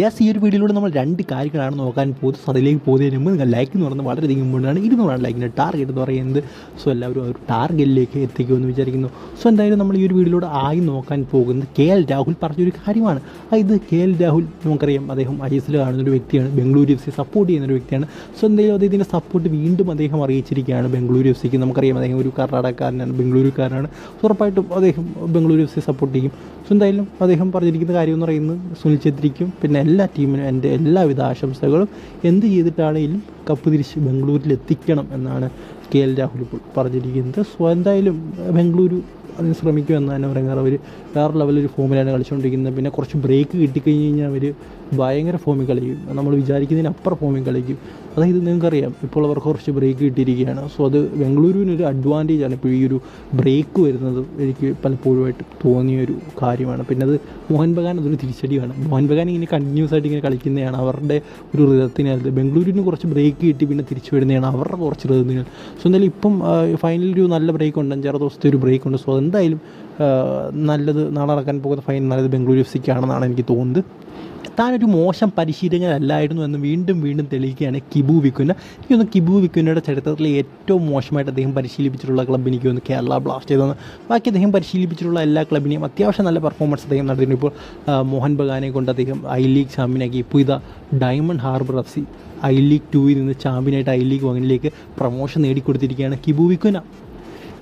Yes ഈ ഒരു വീഡിയോയിലൂടെ നമ്മൾ രണ്ട് കാര്യങ്ങളാണ് നോക്കാൻ പോകുന്നത്. സോ അതിലേക്ക് പോകുന്നതിന് മുമ്പ് നിങ്ങൾ ലൈക്ക് എന്ന് പറയുന്നത് വളരെയധികം മുമ്പാണ് ഇരുന്നൂറാണ് ലൈക്കിന്റെ ടാർഗറ്റ് എന്ന് പറയുന്നത്. സോ എല്ലാവരും ഒരു ടാർഗറ്റിലേക്ക് എത്തിക്കുമെന്ന് വിചാരിക്കുന്നു. സോ എന്തായാലും നമ്മൾ ഈ ഒരു വീഡിയോയിലൂടെ ആയി നോക്കാൻ പോകുന്നത് കെ എൽ രാഹുൽ പറഞ്ഞൊരു കാര്യമാണ്. ഇത് കെ എൽ രാഹുൽ നമുക്കറിയാം അദ്ദേഹം ഐ എസ് എൽ കാണുന്ന ഒരു വ്യക്തിയാണ്. ബംഗളൂരു എഫ് സി സപ്പോർട്ട് ചെയ്യുന്ന ഒരു വ്യക്തിയാണ്. സോ എന്തായാലും അദ്ദേഹത്തിന്റെ സപ്പോർട്ട് വീണ്ടും അദ്ദേഹം അറിയിച്ചിരിക്കുകയാണ് ബംഗളൂരു എഫ് സിക്ക് നമുക്കറിയാം അദ്ദേഹം ഒരു കർണാടകക്കാരനാണ് ബംഗളൂരുകാരനാണ് ഉറപ്പായിട്ടും അദ്ദേഹം ബംഗളൂരു എഫ് സി സപ്പോർട്ട് ചെയ്യും. സോ എന്തായാലും അദ്ദേഹം പറഞ്ഞിരിക്കുന്ന കാര്യം എന്ന് പറയുന്നത് സുനിൽ ഛത്രിക്കും പിന്നെ എല്ലാ ടീമിനും എന്റെ എല്ലാവിധ ആശംസകളും. എന്ത് ചെയ്തിട്ടാണെങ്കിലും കപ്പ് തിരിച്ച് ബംഗളൂരിൽ എത്തിക്കണം എന്നാണ് കെ എൽ രാഹുൽ ഇപ്പോൾ പറഞ്ഞിരിക്കുന്നത്. സോ എന്തായാലും ബംഗളൂരു അതിന് ശ്രമിക്കുമെന്ന് തന്നെ പറയാം. കാരണം അവർ വേറെ ലെവലൊരു ഫോമിലാണ് കളിച്ചുകൊണ്ടിരിക്കുന്നത് പിന്നെ കുറച്ച് ബ്രേക്ക് കിട്ടിക്കഴിഞ്ഞ് കഴിഞ്ഞാൽ അവർ ഭയങ്കര ഫോമിൽ കളിക്കും. നമ്മൾ വിചാരിക്കുന്നതിനപ്പുറം ഫോമിൽ കളിക്കും. അതായത് നിങ്ങൾക്കറിയാം ഇപ്പോൾ അവർക്ക് കുറച്ച് ബ്രേക്ക് കിട്ടിയിരിക്കുകയാണ്. സോ അത് ബംഗളൂരുവിനൊരു അഡ്വാന്റേജ് ആണ്. ഇപ്പോൾ ഈ ഒരു ബ്രേക്ക് വരുന്നത് എനിക്ക് പലപ്പോഴുമായിട്ട് തോന്നിയ ഒരു കാര്യമാണ്. പിന്നെ അത് മോഹൻ ബഗാൻ അതൊരു തിരിച്ചടിയാണ്. മോഹൻ ബഗാൻ ഇങ്ങനെ കണ്ടിന്യൂസ് ആയിട്ട് ഇങ്ങനെ കളിക്കുന്നതാണ്. അവരുടെ ഒരു റിതത്തിനകത്ത് ബംഗളൂരുവിന് കുറച്ച് ബ്രേക്ക് കിട്ടി പിന്നെ തിരിച്ചു വരുന്നതാണ് അവരുടെ കുറച്ച് റിതത്തിനാണ് സോ എന്തായാലും ഇപ്പം ഫൈനലിൽ ഒരു നല്ല ബ്രേക്ക് ഉണ്ട്. അഞ്ചാറ് ദിവസത്തെ ഒരു ബ്രേക്ക് ഉണ്ട്. സോ എന്തായാലും നല്ലത് നാളെ നടക്കാൻ പോകുന്ന ഫൈനൽ നല്ലത് ബംഗളൂരു എഫ് സിക്കാണെന്നാണ് എനിക്ക് തോന്നുന്നത്. താനൊരു മോശം പരിശീലകനല്ലായിരുന്നു എന്ന് വീണ്ടും വീണ്ടും തെളിയിക്കുകയാണ് കിബു വിക്കുന്ന എനിക്കൊന്ന് കിബു വിക്കുന്നയുടെ ചരിത്രത്തിൽ ഏറ്റവും മോശമായിട്ട് അദ്ദേഹം പരിശീലിപ്പിച്ചിട്ടുള്ള ക്ലബ്ബ് എനിക്ക് തോന്നുന്നു കേരള ബ്ലാസ്റ്റ് ചെയ്തെന്ന് ബാക്കി അദ്ദേഹം പരിശീലിപ്പിച്ചിട്ടുള്ള എല്ലാ ക്ലബിനെയും അത്യാവശ്യം നല്ല പെർഫോമൻസ് അദ്ദേഹം നടത്തിയിട്ടുണ്ട്. ഇപ്പോൾ മോഹൻ ബഗാനെ കൊണ്ട് അദ്ദേഹം ഐ ലീഗ് ചാമ്പ്യനാക്കി ഇപ്പോൾ ഇതാ ഡയമണ്ട് ഹാർബർ എഫ് സി ഐ ലീഗ് ടൂവിൽ നിന്ന് ചാമ്പ്യനായിട്ട് ഐ ലീഗ് വണ്ണിലേക്ക് പ്രൊമോഷൻ നേടിക്കൊടുത്തിരിക്കുകയാണ് കിബു വിക്കുന്ന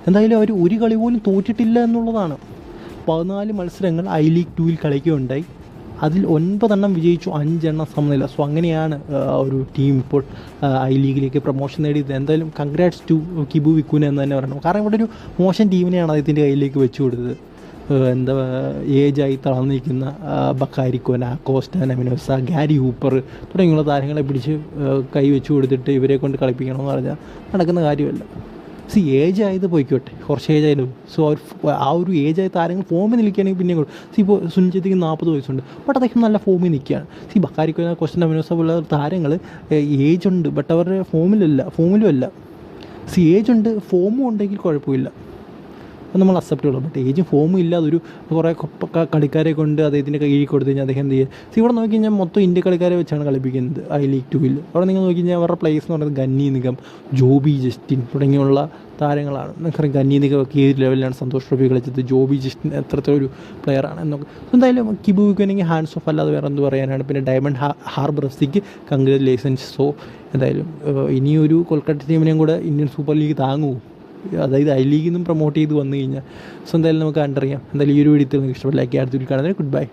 എന്തായാലും അവർ ഒരു കളി പോലും തോറ്റിട്ടില്ല എന്നുള്ളതാണ്. പതിനാല് മത്സരങ്ങൾ ഐ ലീഗ് ടൂവിൽ കളിക്കുകയുണ്ടായി. അതിൽ ഒൻപതെണ്ണം വിജയിച്ചു അഞ്ചെണ്ണം സമനില. സോ അങ്ങനെയാണ് ഒരു ടീം ഇപ്പോൾ ഐ ലീഗിലേക്ക് പ്രൊമോഷൻ നേടിയത്. എന്തായാലും കൺഗ്രാറ്റ്സ് ടു കിബു വിക്കുന എന്ന് തന്നെ പറയണം. കാരണം ഇവിടെ ഒരു മോശം ടീമിനെയാണ് അദ്ദേഹത്തിന്റെ കയ്യിലേക്ക് വെച്ചു കൊടുത്തത്. എന്താ ഏജായി തളർന്നിരിക്കുന്ന ബക്കാരിക്കോന കോസ്റ്റ നമിനോസ ഗാരി ഹൂപ്പർ തുടങ്ങിയുള്ള താരങ്ങളെ പിടിച്ച് ഏഹ് കൈ വെച്ച് കൊടുത്തിട്ട് ഇവരെ കൊണ്ട് കളിപ്പിക്കണമെന്ന് പറഞ്ഞാൽ നടക്കുന്ന കാര്യമല്ല. സി ഏജ് ആയത് പോയിക്കോട്ടെ. കുറച്ച് ഏജ് ആയാലും. സോ ആ ഒരു ഏജ് ആയ താരങ്ങൾ ഫോമിൽ നിൽക്കുകയാണെങ്കിൽ പിന്നെ സി ഇപ്പോൾ സുനിൽ ഛേത്രിക്ക് നാൽപ്പത് വയസ്സുണ്ട്. ബട്ട് അദ്ദേഹം നല്ല ഫോമിൽ നിൽക്കുകയാണ്. സി ബക്കാരിക്കോന ക്വസ്റ്റൻ അമിനോസ പോലുള്ള താരങ്ങൾ ഏജ് ഉണ്ട്. ബട്ട് അവരുടെ ഫോമിലല്ല ഫോമിലും അല്ല സി ഏജ് ഉണ്ട് ഫോമും ഉണ്ടെങ്കിൽ കുഴപ്പമില്ല. അത് നമ്മൾ അക്സെപ്റ്റ് ചെയ്യുള്ളൂ. ബട്ട് ഏജും ഫോമും ഇല്ലാതെ ഒരു കുറേ കളിക്കാരെ കൊണ്ട് അദ്ദേഹത്തിന്റെ കയ്യിൽ കൊടുത്തു കഴിഞ്ഞാൽ അദ്ദേഹം എന്ത് ചെയ്യുക ഇവിടെ നോക്കി കഴിഞ്ഞാൽ മൊത്തം ഇന്ത്യ കളിക്കാരെ വെച്ചാണ് കളിപ്പിക്കുന്നത് ഐ ലീഗ് ടൂവിൽ അവിടെ നിങ്ങൾ നോക്കി കഴിഞ്ഞാൽ അവരുടെ പ്ലേസ് എന്ന് പറയുന്നത് ഗന്നി നിഗം ജോബി ജസ്റ്റിൻ തുടങ്ങിയുള്ള താരങ്ങളാണ്. നമുക്കറിയാം ഗന്നി നിഗമൊക്കെ ഏത് ലെവലിലാണ് സന്തോഷ് ട്രോഫി കളിച്ചത്? ജോബി ജസ്റ്റിൻ എത്രത്തെ ഒരു പ്ലെയറാണ് എന്നൊക്കെ. എന്തായാലും കിബു വിക്കണെങ്കിൽ ഹാൻഡ്സ് ഓഫ് അല്ലാതെ വേറെ എന്ത് പറയാനാണ്? പിന്നെ ഡയമണ്ട് ഹാർബർ എഫ്സിക്ക് സിക്ക് കൺഗ്രാറ്റുലേഷൻസ് സോ എന്തായാലും ഇനിയൊരു കൊൽക്കത്ത ടീമിനെയും കൂടെ ഇന്ത്യൻ സൂപ്പർ ലീഗ് താങ്ങുമോ അതായത് ഐ ലീഗിൽ നിന്നും പ്രൊമോട്ട് ചെയ്ത് വന്നു കഴിഞ്ഞാൽ സോ എന്തായാലും നമുക്ക് കണ്ടറിയാം. എന്തായാലും ഈ ഒരു വീഡിയോ നിങ്ങൾക്ക് ഇഷ്ടപ്പെട്ടില്ല അടുത്തൊരു കാണുന്നത് ഗുഡ് ബൈ